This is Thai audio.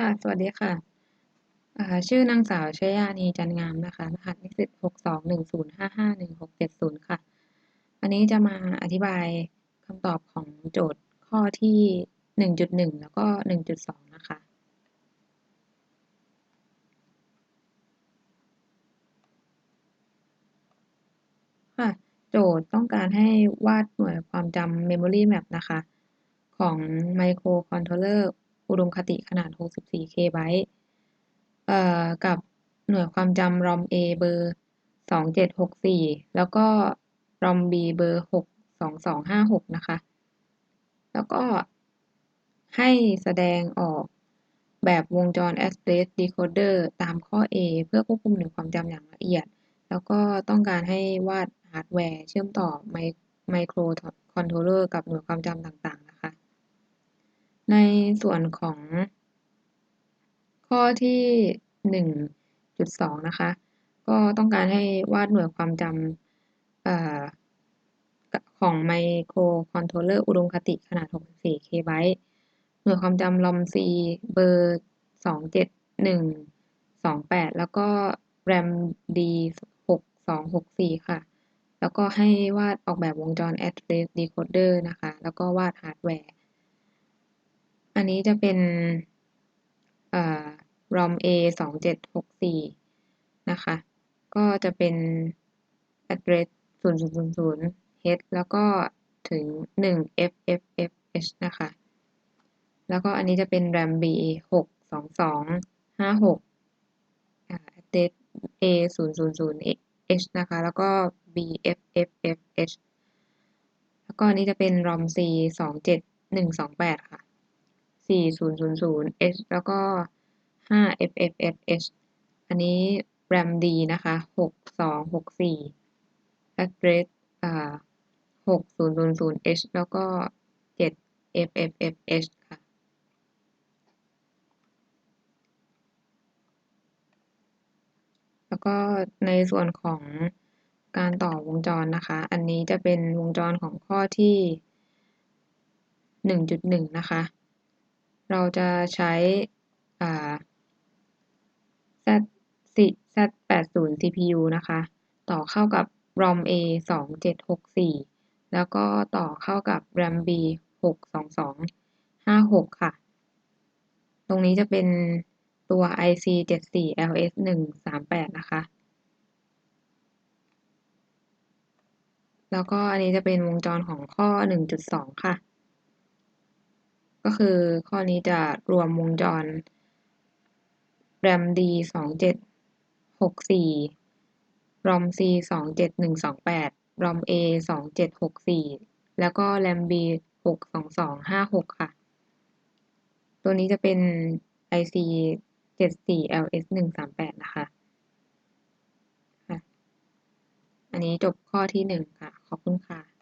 ค่ะ สวัสดีค่ะอ่าชื่อนางสาวชยานีจันงามนะคะ รหัสนิสิต6210551670ค่ะ อันนี้จะมาอธิบายคำตอบของโจทย์ข้อที่1.1แล้วก็1.2นะคะ ค่ะ โจทย์ต้องการให้วาดหน่วยความจำ memory map นะคะ ของ microcontroller อุดมคติขนาด 64 K ไบต์เอ่อ กับหน่วยความจำ ROM A เบอร์ 2764 แล้วก็ ROM B เบอร์ 62256 นะคะ แล้วก็ให้แสดงออกแบบวงจร address decoder ตามข้อ A เพื่อควบคุมหน่วยความจำอย่างละเอียด แล้วก็ต้องการให้วาดฮาร์ดแวร์เชื่อมต่อไม microcontroller กับหน่วยความจำต่างๆ ในส่วนของข้อที่ 1.2 นะคะ ก็ต้องการให้วาดหน่วยความจำอของ microcontroller อุดมคติขนาด 64 K ไบต์หน่วยความจำ ROM C เบอร์ 27128แล้วก็ RAM D 6264 ค่ะ แล้วก็ให้วาดออกแบบวงจร address decoder นะคะ แล้วก็วาดฮาร์ดแวร์ อันนี้จะเป็นเอ่อ ROM A 2764นะคะ ก็จะเป็น address 0 0 0 H แล้วก็ถึง 1 FFFH นะคะ แล้วก็อันนี้จะเป็น RAM B 62256 address A 000 H นะคะ แล้วก็ BFFFH แล้วก็อันนี้จะเป็น ROM C 27128 ค่ะ 4000 H แล้วก็ 5FFFH อันนี้ RAM D นะคะ 6264 address อ่า6000 H แล้วก็ 7FFFH ค่ะแล้วก็ในส่วนของการต่อวงจรนะคะ อันนี้จะเป็นวงจรของข้อที่ 1.1 นะคะ เราจะใช้อ่า Z Z80 CPU นะคะ ต่อเข้ากับ ROM A 2764 แล้วก็ต่อเข้ากับ RAM B 62256 ค่ะ ตรงนี้จะเป็นตัว IC 74 LS 138 นะคะ แล้วก็อันนี้จะเป็นวงจรของข้อ 1.2 ค่ะ ก็คือข้อนี้จะรวมวงจรแรมดีสองเจ็ดหกสี่รอมซีสองเจ็ดหนึ่งสองแปดรอมเอสองเจ็ดหกสี่แล้วก็แรมบีหกสองสองห้าหกค่ะ ตัวนี้จะเป็น IC เจ็ดสี่ LS หนึ่งสามแปดนะคะอันนี้จบข้อที่หนึ่งค่ะ ขอบคุณค่ะ